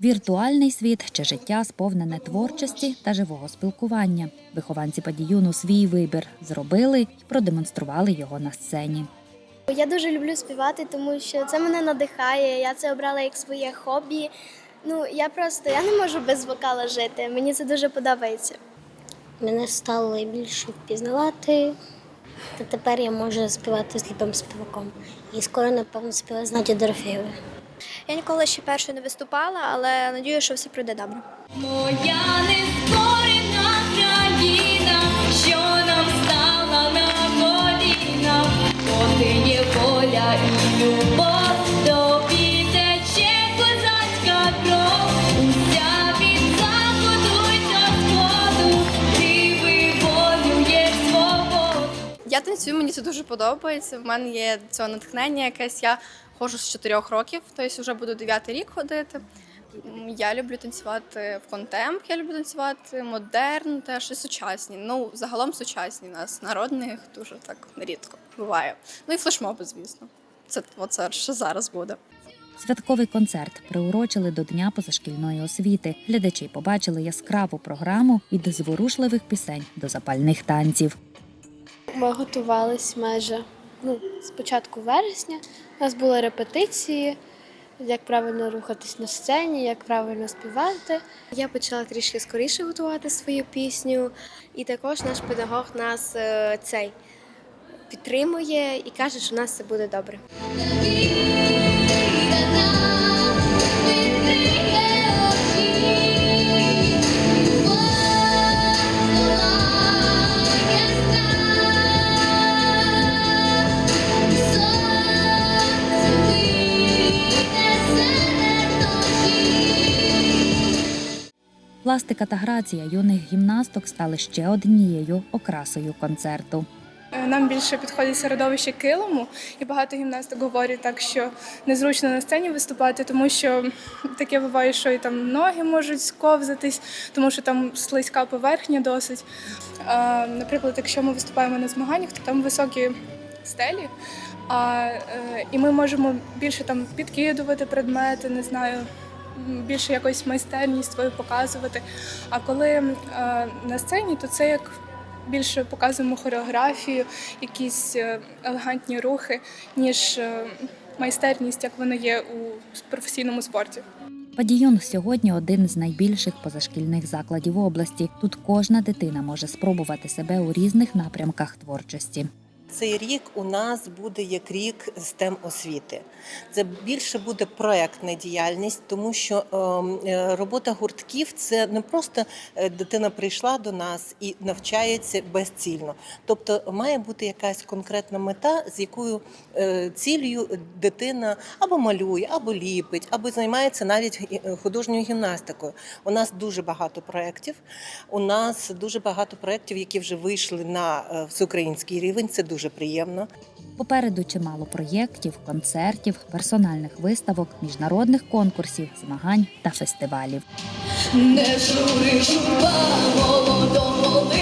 Віртуальний світ чи життя сповнене творчості та живого спілкування. Вихованці падіюну свій вибір зробили і продемонстрували його на сцені. Я дуже люблю співати, тому що це мене надихає. Я це обрала як своє хобі. Ну я просто я не можу без вокала жити. Мені це дуже подобається. Мене стали більше впізнавати. Та тепер я можу співати з любим співаком. І скоро, напевно, співаю з Надю Дорофєєвою. Я ніколи ще першою не виступала, але надію, що все пройде добре. Моя нескорена країна, що нам стала на коліна, поки є воля і любов, тобі тече козацька кров, уся від заходу й до сходу, ти виволюєш свободу. Я танцюю, мені це дуже подобається. В мене є цього натхнення якесь. Я ходжу з 4 років, тобто вже буду 9 рік ходити. Я люблю танцювати в контемп, я люблю танцювати модерн, теж і сучасні. Ну, загалом сучасні у нас народних дуже так рідко буває. Ну і флешмоби, звісно. Це оце що зараз буде. Святковий концерт приурочили до Дня позашкільної освіти. Глядачі побачили яскраву програму від зворушливих пісень до запальних танців. Ми готувались майже ну, з вересня. У нас були репетиції, як правильно рухатись на сцені, як правильно співати. Я почала трішки скоріше готувати свою пісню, і також наш педагог нас е, цей підтримує і каже, що у нас все буде добре. Пластика та грація юних гімнасток стали ще однією окрасою концерту. Е, Нам більше підходить середовище килиму, і багато гімнасток говорять так, що незручно на сцені виступати, тому що таке буває, що і там ноги можуть сковзатись, тому що там слизька поверхня досить. А, наприклад, якщо ми виступаємо на змаганнях, то там високі стелі, а, е, і ми можемо більше там підкидувати предмети, не знаю. Більше якось майстерність свою показувати. А коли е, на сцені, то це як більше показуємо хореографію, якісь е, елегантні рухи, ніж е, майстерність, як воно є у професійному спорті. Падіюн сьогодні один з найбільших позашкільних закладів області. Тут кожна дитина може спробувати себе у різних напрямках творчості. Цей рік у нас буде як рік STEM освіти. Це більше буде проектна діяльність, тому що ем, е, робота гуртків це не просто е, дитина прийшла до нас і навчається безцільно. Тобто має бути якась конкретна мета, з якою е, цілею дитина або малює, або ліпить, або займається навіть художньою гімнастикою. У нас дуже багато проєктів. У нас дуже багато проєктів, які вже вийшли на всеукраїнський рівень. Це дуже приємно. Попереду чимало проєктів, концертів, персональних виставок, міжнародних конкурсів, змагань та фестивалів. Не жури журба молодого